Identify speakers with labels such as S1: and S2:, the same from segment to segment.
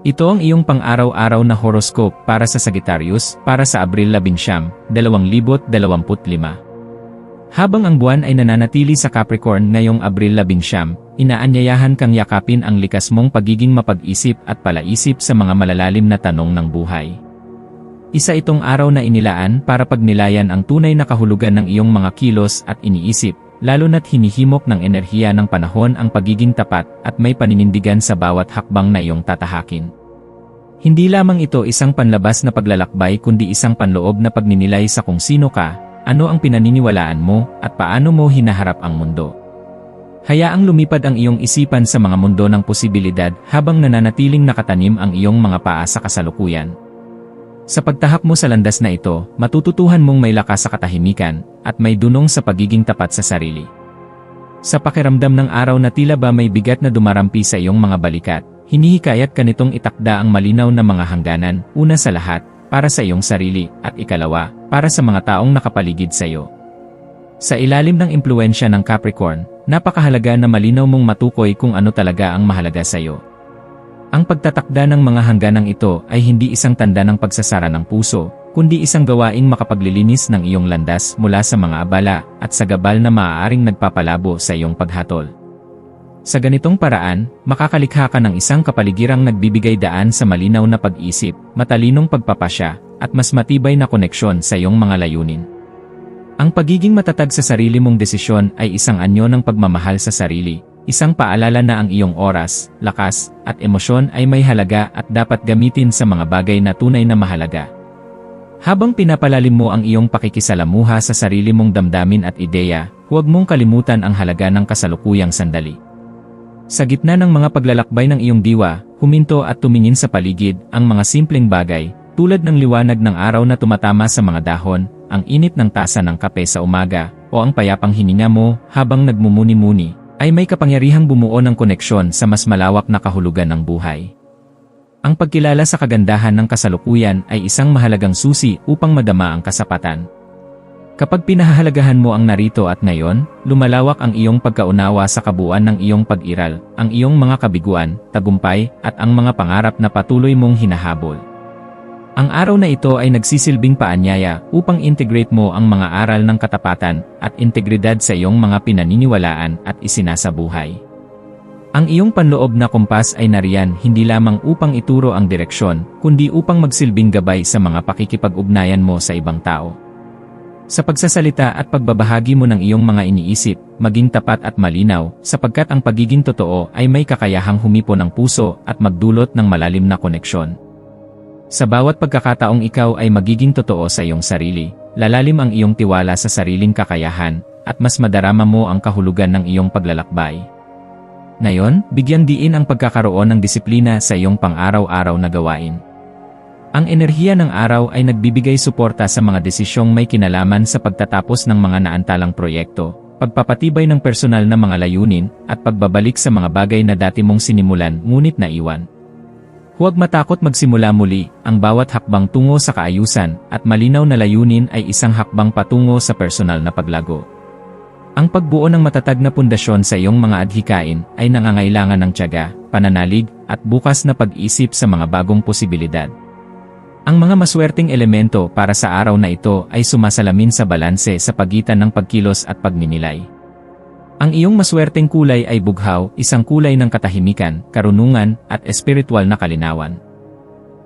S1: Ito ang iyong pang-araw-araw na horoscope para sa Sagittarius para sa Abril 11, 2025. Habang ang buwan ay nananatili sa Capricorn ngayong Abril 11, inaanyayahan kang yakapin ang likas mong pagiging mapag-isip at palaisip sa mga malalalim na tanong ng buhay. Isa itong araw na inilaan para pagnilayan ang tunay na kahulugan ng iyong mga kilos at iniisip, lalo na't hinihimok ng enerhiya ng panahon ang pagiging tapat at may paninindigan sa bawat hakbang na iyong tatahakin. Hindi lamang ito isang panlabas na paglalakbay kundi isang panloob na pagninilay sa kung sino ka, ano ang pinaniniwalaan mo, at paano mo hinaharap ang mundo. Hayaang lumipad ang iyong isipan sa mga mundo ng posibilidad habang nananatiling nakatanim ang iyong mga paa sa kasalukuyan. Sa pagtahak mo sa landas na ito, matututuhan mong may lakas sa katahimikan, at may dunong sa pagiging tapat sa sarili. Sa pakiramdam ng araw na tila ba may bigat na dumarampi sa iyong mga balikat, hinihikayat ka nitong itakda ang malinaw na mga hangganan, una sa lahat, para sa iyong sarili, at ikalawa, para sa mga taong nakapaligid sa iyo. Sa ilalim ng impluensya ng Capricorn, napakahalaga na malinaw mong matukoy kung ano talaga ang mahalaga sa iyo. Ang pagtatakda ng mga hangganang ito ay hindi isang tanda ng pagsasara ng puso, kundi isang gawaing makapaglilinis ng iyong landas mula sa mga abala at sa gabal na maaaring nagpapalabo sa iyong paghatol. Sa ganitong paraan, makakalikha ka ng isang kapaligirang nagbibigay daan sa malinaw na pag-isip, matalinong pagpapasya, at mas matibay na koneksyon sa iyong mga layunin. Ang pagiging matatag sa sarili mong desisyon ay isang anyo ng pagmamahal sa sarili, isang paalala na ang iyong oras, lakas, at emosyon ay may halaga at dapat gamitin sa mga bagay na tunay na mahalaga. Habang pinapalalim mo ang iyong pakikisalamuha sa sarili mong damdamin at ideya, huwag mong kalimutan ang halaga ng kasalukuyang sandali. Sa gitna ng mga paglalakbay ng iyong diwa, huminto at tumingin sa paligid ang mga simpleng bagay, tulad ng liwanag ng araw na tumatama sa mga dahon, ang init ng tasa ng kape sa umaga, o ang payapang hininga mo habang nagmumuni-muni, ay may kapangyarihang bumuo ng koneksyon sa mas malawak na kahulugan ng buhay. Ang pagkilala sa kagandahan ng kasalukuyan ay isang mahalagang susi upang madama ang kasapatan. Kapag pinahahalagahan mo ang narito at ngayon, lumalawak ang iyong pagkaunawa sa kabuuan ng iyong pag-iral, ang iyong mga kabiguan, tagumpay, at ang mga pangarap na patuloy mong hinahabol. Ang araw na ito ay nagsisilbing paanyaya upang integrate mo ang mga aral ng katapatan at integridad sa iyong mga pinaniniwalaan at isinasabuhay. Ang iyong panloob na kumpas ay nariyan hindi lamang upang ituro ang direksyon, kundi upang magsilbing gabay sa mga pakikipag-ugnayan mo sa ibang tao. Sa pagsasalita at pagbabahagi mo ng iyong mga iniisip, maging tapat at malinaw, sapagkat ang pagiging totoo ay may kakayahang humipo ng puso at magdulot ng malalim na koneksyon. Sa bawat pagkakataong ikaw ay magiging totoo sa iyong sarili, lalalim ang iyong tiwala sa sariling kakayahan, at mas madarama mo ang kahulugan ng iyong paglalakbay. Ngayon, bigyan diin ang pagkakaroon ng disiplina sa iyong pang-araw-araw na gawain. Ang enerhiya ng araw ay nagbibigay suporta sa mga desisyong may kinalaman sa pagtatapos ng mga naantalang proyekto, pagpapatibay ng personal na mga layunin, at pagbabalik sa mga bagay na dati mong sinimulan ngunit naiwan. Huwag matakot magsimula muli, ang bawat hakbang tungo sa kaayusan at malinaw na layunin ay isang hakbang patungo sa personal na paglago. Ang pagbuo ng matatag na pundasyon sa iyong mga adhikain ay nangangailangan ng tiyaga, pananalig, at bukas na pag-isip sa mga bagong posibilidad. Ang mga maswerteng elemento para sa araw na ito ay sumasalamin sa balanse sa pagitan ng pagkilos at pagninilay. Ang iyong maswerteng kulay ay bughaw, isang kulay ng katahimikan, karunungan, at espiritual na kalinawan.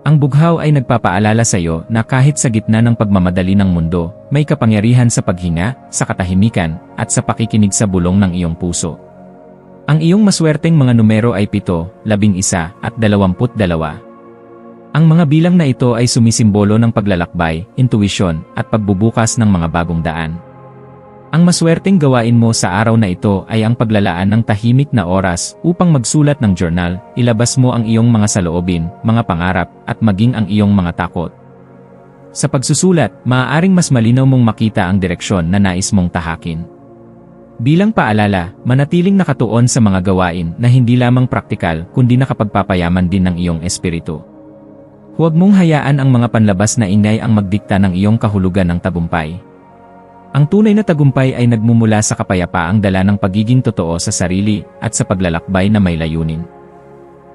S1: Ang bughaw ay nagpapaalala sa iyo na kahit sa gitna ng pagmamadali ng mundo, may kapangyarihan sa paghinga, sa katahimikan, at sa pakikinig sa bulong ng iyong puso. Ang iyong maswerteng mga numero ay 7, 11, at 22. Ang mga bilang na ito ay sumisimbolo ng paglalakbay, intuisyon, at pagbubukas ng mga bagong daan. Ang maswerteng gawain mo sa araw na ito ay ang paglalaan ng tahimik na oras upang magsulat ng journal, ilabas mo ang iyong mga saloobin, mga pangarap, at maging ang iyong mga takot. Sa pagsusulat, maaaring mas malinaw mong makita ang direksyon na nais mong tahakin. Bilang paalala, manatiling nakatuon sa mga gawain na hindi lamang praktikal kundi nakapagpapayaman din ng iyong espiritu. Huwag mong hayaan ang mga panlabas na ingay ang magdikta ng iyong kahulugan ng tagumpay. Ang tunay na tagumpay ay nagmumula sa kapayapaang dala ng pagiging totoo sa sarili at sa paglalakbay na may layunin.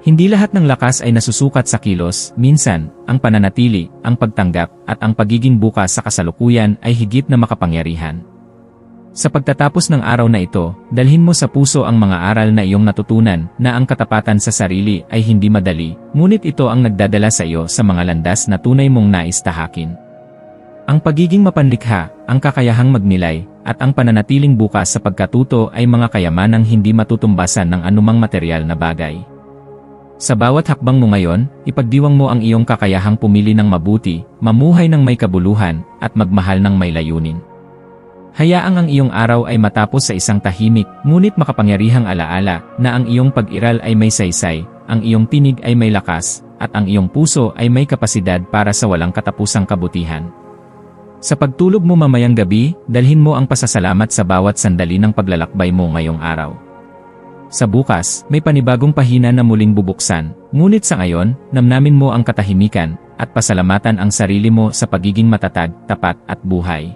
S1: Hindi lahat ng lakas ay nasusukat sa kilos, minsan, ang pananatili, ang pagtanggap, at ang pagiging bukas sa kasalukuyan ay higit na makapangyarihan. Sa pagtatapos ng araw na ito, dalhin mo sa puso ang mga aral na iyong natutunan na ang katapatan sa sarili ay hindi madali, ngunit ito ang nagdadala sa iyo sa mga landas na tunay mong nais tahakin. Ang pagiging mapanlikha, ang kakayahang magnilay, at ang pananatiling bukas sa pagkatuto ay mga kayamanang hindi matutumbasan ng anumang material na bagay. Sa bawat hakbang mo ngayon, ipagdiwang mo ang iyong kakayahang pumili ng mabuti, mamuhay ng may kabuluhan, at magmahal ng may layunin. Hayaang ang iyong araw ay matapos sa isang tahimik, ngunit makapangyarihang alaala na ang iyong pag-iral ay may saysay, ang iyong tinig ay may lakas, at ang iyong puso ay may kapasidad para sa walang katapusang kabutihan. Sa pagtulog mo mamayang gabi, dalhin mo ang pasasalamat sa bawat sandali ng paglalakbay mo ngayong araw. Sa bukas, may panibagong pahina na muling bubuksan, ngunit sa ngayon, namnamin mo ang katahimikan, at pasalamatan ang sarili mo sa pagiging matatag, tapat, at buhay.